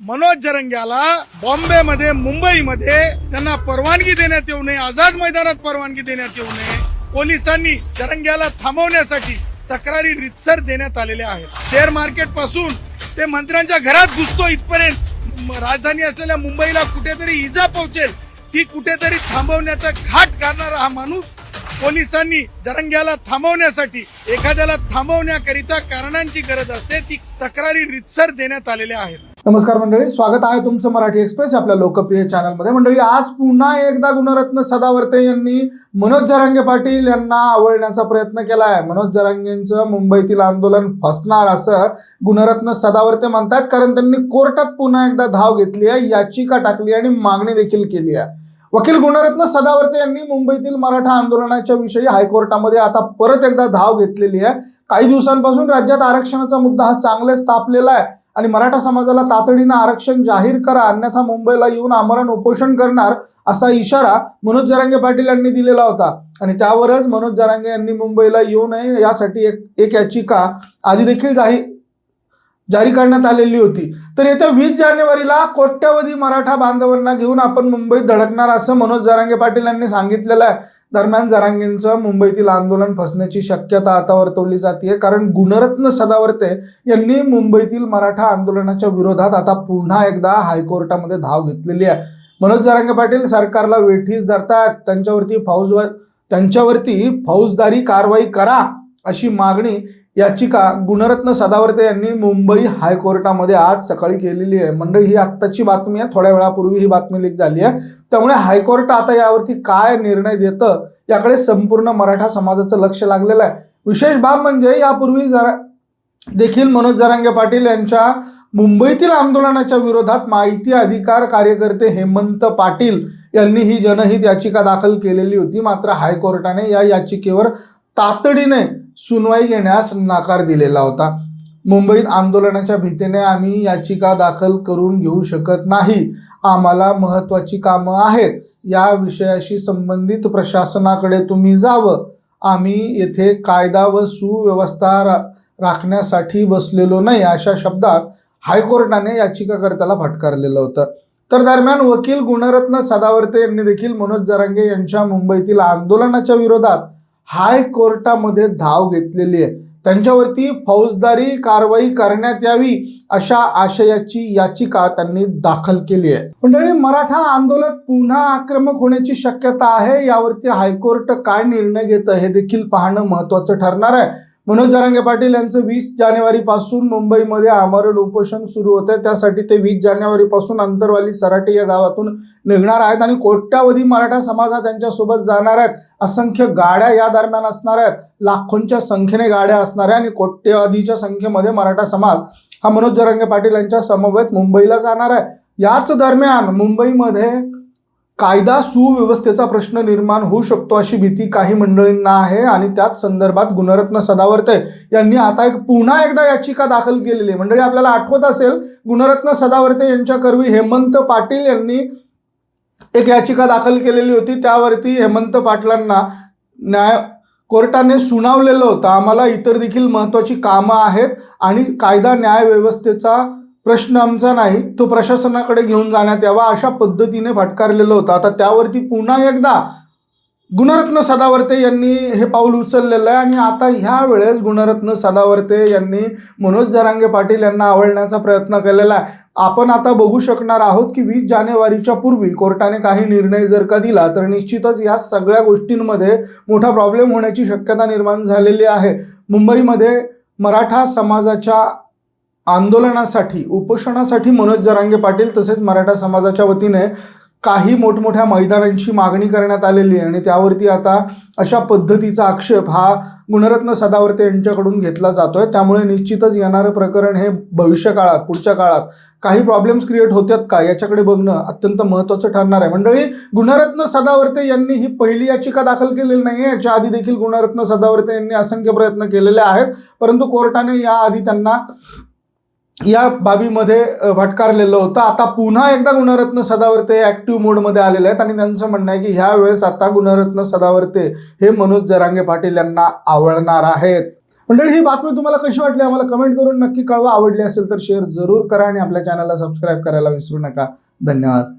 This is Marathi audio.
मनोज जरंग्याला बॉम्बेमध्ये मुंबईमध्ये त्यांना परवानगी देण्यात येऊ नये आझाद मैदानात परवानगी देण्यात येऊ नये. पोलिसांनी जरंग्याला थांबवण्यासाठी तक्रारी रितसर देण्यात आलेल्या आहेत. शेअर मार्केटपासून ते मंत्र्यांच्या घरात घुसतो इथपर्यंत. राजधानी असलेल्या मुंबईला कुठेतरी इजा पोहोचेल. ती कुठेतरी थांबवण्याचा घाट घालणारा हा माणूस पोलिसांनी जरंग्याला थांबवण्यासाठी एखाद्याला थांबवण्याकरिता कारणांची गरज असते ती तक्रारी रितसर देण्यात आलेल्या आहेत. नमस्कार मंडळी स्वागत आहे तुमचं मराठी एक्सप्रेस आपल्या लोकप्रिय चॅनलमध्ये. मंडळी आज पुन्हा एकदा गुणरत्न सदावर्ते यांनी मनोज जरांगे पाटील यांना आवळण्याचा प्रयत्न केला आहे मनोज जरांगेंचं मुंबईतील आंदोलन फसणार असं गुणरत्न सदावर्ते म्हणतात कारण त्यांनी कोर्टात पुन्हा एकदा धाव घेतली आहे याचिका टाकली आणि मागणी देखील केली आहे. वकील गुणरत्न सदावर्ते यांनी मुंबईतील मराठा आंदोलनाच्या विषयी हायकोर्टामध्ये आता परत एकदा धाव घेतलेली आहे. काही दिवसांपासून राज्यात आरक्षणाचा मुद्दा हा चांगलाच तापलेला आहे. आणि मराठा समाजाला तातडीनं आरक्षण जाहीर करा अन्यथा मुंबईला येऊन आमरण उपोषण करणार असा इशारा मनोज जरांगे पाटील यांनी दिलेला होता. आणि त्यावरच मनोज जरांगे यांनी मुंबईला येऊ नये यासाठी एक एक याचिका आधी देखील जाहीर जारी करण्यात आलेली होती. तर येत्या वीस जानेवारीला कोट्यवधी मराठा बांधवांना घेऊन आपण मुंबईत धडकणार असं मनोज जरांगे पाटील यांनी सांगितलेलं आहे. दरम्यान जरांगेंचं मुंबईतील आंदोलन फसण्याची शक्यता आता वर्तवली जाते कारण गुणरत्न सदावर्ते यांनी मुंबईतील मराठा आंदोलनाच्या विरोधात आता पुन्हा एकदा हायकोर्टामध्ये धाव घेतलेली आहे. मनोज जरांगे पाटील सरकारला वेठीस धरतात. त्यांच्यावरती फौज त्यांच्यावरती फौजदारी कारवाई करा अशी मागणी याचिका गुणरत्न सदावर्ते यांनी मुंबई हायकोर्टामध्ये आज सकाळी केलेली आहे. मंडळी ही आत्ताची बातमी आहे. थोड्या वेळापूर्वी ही बातमी लीक झाली आहे. त्यामुळे हायकोर्ट आता यावरती काय निर्णय देतं याकडे संपूर्ण मराठा समाजाचं लक्ष लागलेलं आहे. विशेष बाब म्हणजे यापूर्वी जरा देखील मनोज जरांगे पाटील यांच्या मुंबईतील आंदोलनाच्या विरोधात माहिती अधिकार कार्यकर्ते हेमंत पाटील यांनी ही जनहित याचिका दाखल केलेली होती. मात्र हायकोर्टाने या याचिकेवर तातडीने सुनवाई घेण्यास नकार दिलेला होता. मुंबईत आंदोलनाच्या भीतीने आम्ही याचिका दाखल करून घेऊ शकत नाही. आम्हाला महत्त्वाची कामं आहेत. या विषयाशी संबंधित प्रशासनाकडे तुम्ही जावं. आम्ही येथे कायदा व सुव्यवस्था रा राखण्यासाठी बसलेलो नाही अशा शब्दात हायकोर्टाने याचिकाकर्त्याला फटकारलेलं होतं. तर दरम्यान वकील गुणरत्न सदावर्ते यांनी देखील मनोज जरांगे यांच्या मुंबईतील आंदोलनाच्या विरोधात हायकोर्टामध्ये धाव घेतलेली आहे. त्यांच्यावरती फौजदारी कारवाई करण्यात यावी अशा आशयाची याचिका त्यांनी दाखल केली आहे. मंडळी मराठा आंदोलन पुन्हा आक्रमक होण्याची शक्यता आहे यावरती हायकोर्ट काय निर्णय घेतं हे देखील पाहणं महत्वाचं ठरणार आहे. मनोज जरांगे पाटील यांचं वीस जानेवारीपासून मुंबईमध्ये आमरण उपोषण सुरू होतं त्यासाठी ते वीस जानेवारीपासून अंतरवाली सराटे या गावातून निघणार आहेत आणि कोट्यावधी मराठा समाज हा त्यांच्यासोबत जाणार आहेत. असंख्य गाड्या या दरम्यान असणार आहेत. लाखोंच्या संख्येने गाड्या असणार आहे आणि कोट्यवधीच्या संख्येमध्ये मराठा समाज हा मनोज जरांगे पाटील यांच्या समवेत मुंबईला जाणार आहे. याच दरम्यान मुंबईमध्ये कायदा सुव्यवस्थेचा प्रश्न निर्माण होऊ शकतो अशी भीती काही मंडळींना आहे आणि त्याच संदर्भात गुणरत्न सदावर्ते यांनी आता एक पुन्हा एकदा याचिका दाखल केलेली आहे. मंडळी आपल्याला आठवत असेल गुणरत्न सदावर्ते यांच्याकरवी हेमंत पाटील यांनी एक याचिका दाखल केलेली होती. त्यावरती हेमंत पाटलांना न्याय कोर्टाने सुनावलेलं होतं. आम्हाला इतर देखील महत्त्वाची कामं आहेत आणि कायदा न्याय व्यवस्थेचा प्रश्न आमचा नाही तो प्रशासनाकडे घेऊन जाण्यात यावा अशा पद्धतीने फटकारलेलं होतं. आता त्यावरती पुन्हा एकदा गुणरत्न सदावर्ते यांनी हे पाऊल उचललेलं आहे आणि आता ह्या वेळेस गुणरत्न सदावर्ते यांनी मनोज जरांगे पाटील यांना आवडण्याचा प्रयत्न केलेला आहे. आपण आता बघू शकणार आहोत की वीस जानेवारीच्या पूर्वी कोर्टाने काही निर्णय जर का दिला तर निश्चितच या सगळ्या गोष्टींमध्ये मोठा प्रॉब्लेम होण्याची शक्यता निर्माण झालेली आहे. मुंबईमध्ये मराठा समाजाच्या आंदोलनासाठी उपोषणासाठी मनोज जरांगे पाटील तसेच मराठा समाजाच्या वतीने काही मोठमोठ्या मैदानांची मागणी करण्यात आलेली आहे आणि त्यावरती आता अशा पद्धतीचा आक्षेप हा गुणरत्न सदावर्ते यांच्याकडून घेतला जातोय. त्यामुळे निश्चितच येणारं प्रकरण हे भविष्य काळात पुढच्या काळात काही प्रॉब्लेम्स क्रिएट होतात का याच्याकडे बघणं अत्यंत महत्त्वाचं ठरणार आहे. मंडळी गुणरत्न सदावर्ते यांनी ही पहिली याचिका दाखल केलेली नाही आहे याच्या आधी देखील गुणरत्न सदावर्ते यांनी असंख्य प्रयत्न केलेले आहेत. परंतु कोर्टाने याआधी त्यांना या बाबीमध्ये भटकारलेलं फटकारलेलं होतं. आता पुन्हा एकदा गुणरत्न सदावर्ते ऍक्टिव्ह मोडमध्ये आलेले आहेत आणि त्यांचं म्हणणं आहे की ह्या वेळेस आता गुणरत्न सदावर्ते हे मनोज जरांगे पाटील यांना आवडणार आहेत. मंडळी ही बातमी तुम्हाला कशी वाटली? आम्हाला कमेंट करून नक्की कळवा. आवडली असेल तर शेअर जरूर करा आणि आपल्या चॅनलला सबस्क्राईब करायला विसरू नका. धन्यवाद.